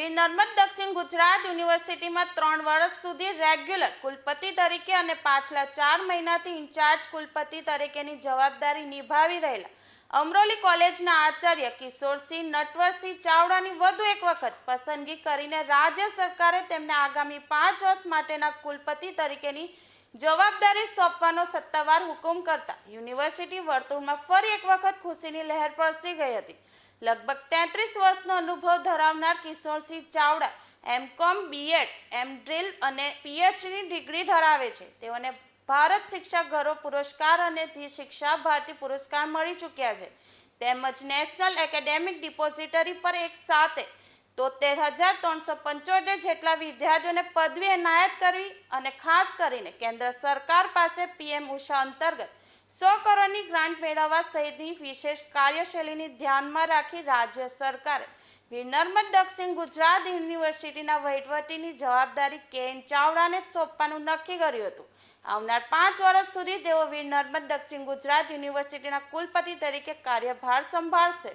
વીર નર્મદ દક્ષિણ ગુજરાત યુનિવર્સિટીમાં ત્રણ વર્ષ સુધી રેગ્યુલર કુલપતિ તરીકે અને પાછલા ચાર મહિનાથી ઇન્ચાર્જ કુલપતિ તરીકેની જવાબદારી નિભાવી રહેલા અમરોલી કોલેજના આચાર્ય કિશોરસિંહ નટવરસિંહ ચાવડાની વધુ એક વખત પસંદગી કરીને રાજ્ય સરકારે તેમને આગામી પાંચ વર્ષ માટેના કુલપતિ તરીકેની જવાબદારી સોંપવાનો સત્તાવાર હુકમ કરતા યુનિવર્સિટી વર્તુળમાં ફરી એક વખત ખુશીની લહેર પ્રસરી ગઈ હતી. લગભગ તેત્રીસ વર્ષનો અનુભવ ધરાવનાર Kishorsinh Chavda MCom BEd M drill અને પીએચડી ડિગ્રી ધરાવે છે. તેઓને ભારત શિક્ષક ગૌરવ પુરસ્કાર અને શિક્ષા ભારતી પુરસ્કાર મળી ચૂક્યા છે. તેમજ નેશનલ એકેડેમિક ડિપોઝિટરી પર એક સાથે તોતેર હજાર ત્રણસો પંચોતેર જેટલા વિદ્યાર્થીઓને પદવી એનાયત કરવી અને ખાસ કરીને કેન્દ્ર સરકાર પાસે પીએમ ઉષા અંતર્ગત સો કરોડની ગ્રાન્ટ મેળવવા સહિતની વિશેષ કાર્યશૈલીને ધ્યાનમાં રાખી રાજ્ય સરકારે નર્મદ દક્ષિણ ગુજરાત યુનિવર્સિટીના વહીવટીની જવાબદારી કે એન જ સોંપવાનું નક્કી કર્યું હતું. આવનાર પાંચ વર્ષ સુધી તેઓ વીર નર્મદ દક્ષિણ ગુજરાત યુનિવર્સિટીના કુલપતિ તરીકે કાર્યભાર સંભાળશે.